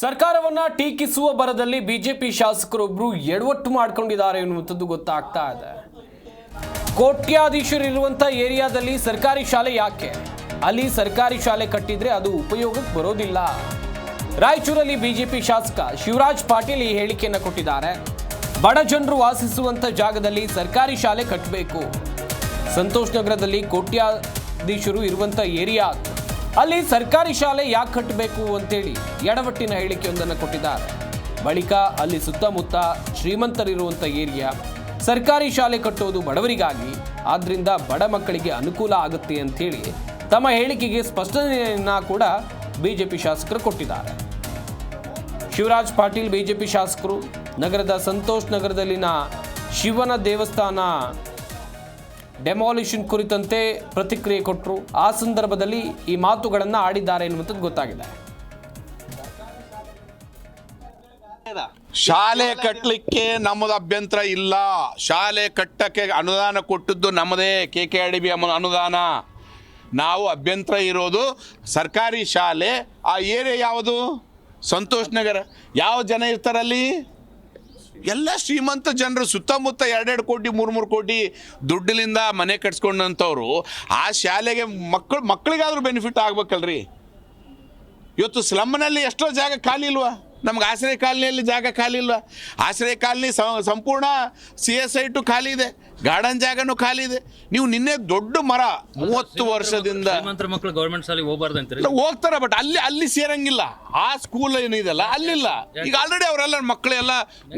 ಸರ್ಕಾರವನ್ನ ಟೀಕಿಸುವ ಬರದಲ್ಲಿ ಬಿಜೆಪಿ ಶಾಸಕರೊಬ್ಬರು ಎಡವಟ್ಟು ಮಾಡ್ಕೊಂಡಿದ್ದಾರೆ ಎನ್ನುವಂಥದ್ದು ಗೊತ್ತಾಗ್ತಾ ಇದೆ. ಕೋಟ್ಯಾಧೀಶರು ಇರುವಂಥ ಏರಿಯಾದಲ್ಲಿ ಸರ್ಕಾರಿ ಶಾಲೆ ಯಾಕೆ? ಅಲ್ಲಿ ಸರ್ಕಾರಿ ಶಾಲೆ ಕಟ್ಟಿದ್ರೆ ಅದು ಉಪಯೋಗಕ್ಕೆ ಬರೋದಿಲ್ಲ. ರಾಯಚೂರಲ್ಲಿ ಬಿಜೆಪಿ ಶಾಸಕ ಶಿವರಾಜ್ ಪಾಟೀಲ್ ಈ ಹೇಳಿಕೆಯನ್ನು ಕೊಟ್ಟಿದ್ದಾರೆ. ಬಡ ಜನರು ವಾಸಿಸುವಂಥ ಜಾಗದಲ್ಲಿ ಸರ್ಕಾರಿ ಶಾಲೆ ಕಟ್ಟಬೇಕು. ಸಂತೋಷ್ ನಗರದಲ್ಲಿ ಕೋಟ್ಯಾಧೀಶರು ಇರುವಂಥ ಏರಿಯಾ. ಅಲ್ಲಿ ಸರ್ಕಾರಿ ಶಾಲೆ ಯಾಕೆ ಕಟ್ಟಬೇಕು ಅಂತೇಳಿ ಎಡವಟ್ಟಿನ ಹೇಳಿಕೆಯೊಂದನ್ನು ಕೊಟ್ಟಿದ್ದಾರೆ. ಬಳಿಕ ಅಲ್ಲಿ ಸುತ್ತಮುತ್ತ ಶ್ರೀಮಂತರಿರುವಂಥ ಏರಿಯಾ, ಸರ್ಕಾರಿ ಶಾಲೆ ಕಟ್ಟೋದು ಬಡವರಿಗಾಗಿ ಆದ್ದರಿಂದ ಬಡ ಮಕ್ಕಳಿಗೆ ಅನುಕೂಲ ಆಗುತ್ತೆ ಅಂತೇಳಿ ತಮ್ಮ ಹೇಳಿಕೆಗೆ ಸ್ಪಷ್ಟನೆಯನ್ನು ಕೂಡ ಬಿಜೆಪಿ ಶಾಸಕರು ಕೊಟ್ಟಿದ್ದಾರೆ. ಶಿವರಾಜ್ ಪಾಟೀಲ್ ಬಿಜೆಪಿ ಶಾಸಕರು, ನಗರದ ಸಂತೋಷ್ ನಗರದಲ್ಲಿನ ಶಿವನ ದೇವಸ್ಥಾನ ಡೆಮಾಲಿಷನ್ ಕುರಿತಂತೆ ಪ್ರತಿಕ್ರಿಯೆ ಕೊಟ್ಟರು ಆ ಸಂದರ್ಭದಲ್ಲಿ ಈ ಮಾತುಗಳನ್ನು ಆಡಿದ್ದಾರೆ ಎನ್ನುವಂಥದ್ದು ಗೊತ್ತಾಗಿದೆ. ಶಾಲೆ ಕಟ್ಟಲಿಕ್ಕೆ ನಮ್ಮದು ಅಭ್ಯಂತರ ಇಲ್ಲ. ಶಾಲೆ ಕಟ್ಟಕ್ಕೆ ಅನುದಾನ ಕೊಟ್ಟದ್ದು ನಮ್ಮದೇ. K K R D B ಅನುದಾನ. ನಾವು ಅಭ್ಯಂತರ ಇರೋದು ಸರ್ಕಾರಿ ಶಾಲೆ. ಆ ಏರಿಯಾ ಯಾವುದು? ಸಂತೋಷ್ ನಗರ. ಯಾವ ಜನ ಇರ್ತಾರಲ್ಲಿ? ಎಲ್ಲ ಶ್ರೀಮಂತ ಜನರು ಸುತ್ತಮುತ್ತ ಎರಡೆರಡು ಕೋಟಿ ಮೂರು ಮೂರು ಕೋಟಿ ದುಡ್ಡಿನಿಂದ ಮನೆ ಕಟ್ಸ್ಕೊಂಡಂಥವ್ರು ಆ ಶಾಲೆಗೆ ಮಕ್ಕಳು, ಮಕ್ಕಳಿಗಾದ್ರೂ ಬೆನಿಫಿಟ್ ಆಗ್ಬೇಕಲ್ರಿ? ಇವತ್ತು ಸ್ಲಮ್ನಲ್ಲಿ ಎಷ್ಟೋ ಜಾಗ ಖಾಲಿ ಇಲ್ವಾ? ನಮ್ಗೆ ಆಶ್ರಯ ಕಾಲನಿಯಲ್ಲಿ ಜಾಗ ಖಾಲಿ ಇಲ್ವಾ? ಆಶ್ರಯ ಕಾಲನಿ ಸಂಪೂರ್ಣ ಸಿ ಎಸ್ ಐ ಟು ಖಾಲಿ ಇದೆ. ಗಾರ್ಡನ್ ಜಾಗನೂ ಖಾಲಿ ಇದೆ. ನೀವು ನಿನ್ನೆ ದೊಡ್ಡ ಮರ ಮೂವತ್ತು ವರ್ಷದಿಂದ ಮಕ್ಕಳು ಗೌರ್ಮೆಂಟ್ ಶಾಲೆಗೆ ಹೋಗ್ಬಾರ್ದು ಅಂತೀರಿ? ಇಲ್ಲ, ಹೋಗ್ತಾರೆ ಬಟ್ ಅಲ್ಲಿ ಅಲ್ಲಿ ಸೇರಂಗಿಲ್ಲ. ಆ ಸ್ಕೂಲ್ ಏನಿದೆಲ್ಲ ಅಲ್ಲಿಲ್ಲ. ಈಗ ಆಲ್ರೆಡಿ ಅವರೆಲ್ಲ ಮಕ್ಕಳೆಲ್ಲ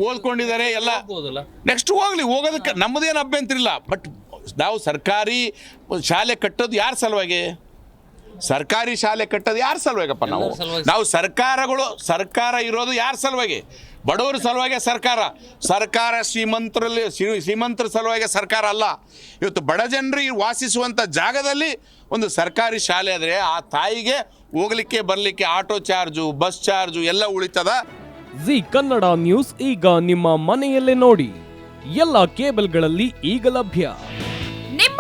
ಓದ್ಕೊಂಡಿದ್ದಾರೆ ಎಲ್ಲ ನೆಕ್ಸ್ಟ್ ಹೋಗ್ಲಿ ಹೋಗೋದಕ್ಕೆ ನಮ್ಮದೇನು ಅಭ್ಯಂತರ ಇಲ್ಲ. ಬಟ್ ನಾವು ಸರ್ಕಾರಿ ಶಾಲೆ ಕಟ್ಟೋದು ಯಾರ ಸಲುವಾಗಿ? ಸರ್ಕಾರಿ ಶಾಲೆ ಕಟ್ಟೋದು ಯಾರ ಸಲುವಾಗಪ್ಪ ನಾವು? ನಾವು ಸರ್ಕಾರಗಳು ಸರ್ಕಾರ ಇರೋದು ಯಾರ ಸಲುವಾಗಿ? ಬಡವರ ಸಲುವಾಗಿ ಸರ್ಕಾರ. ಸರ್ಕಾರ ಶ್ರೀಮಂತರಲ್ಲಿ ಶ್ರೀ- ಶ್ರೀಮಂತರ ಸಲುವಾಗಿ ಸರ್ಕಾರ ಅಲ್ಲ. ಇವತ್ತು ಬಡ ಜನರು ವಾಸಿಸುವಂಥ ಜಾಗದಲ್ಲಿ ಒಂದು ಸರ್ಕಾರಿ ಶಾಲೆ ಆದರೆ ಆ ತಾಯಿಗೆ ಹೋಗ್ಲಿಕ್ಕೆ ಬರಲಿಕ್ಕೆ ಆಟೋ ಚಾರ್ಜು ಬಸ್ ಚಾರ್ಜು ಎಲ್ಲ ಉಳಿತದ? ಜಿ ಕನ್ನಡ ನ್ಯೂಸ್ ಈಗ ನಿಮ್ಮ ಮನೆಯಲ್ಲೇ ನೋಡಿ. ಎಲ್ಲ ಕೇಬಲ್ಗಳಲ್ಲಿ ಈಗ ಲಭ್ಯ.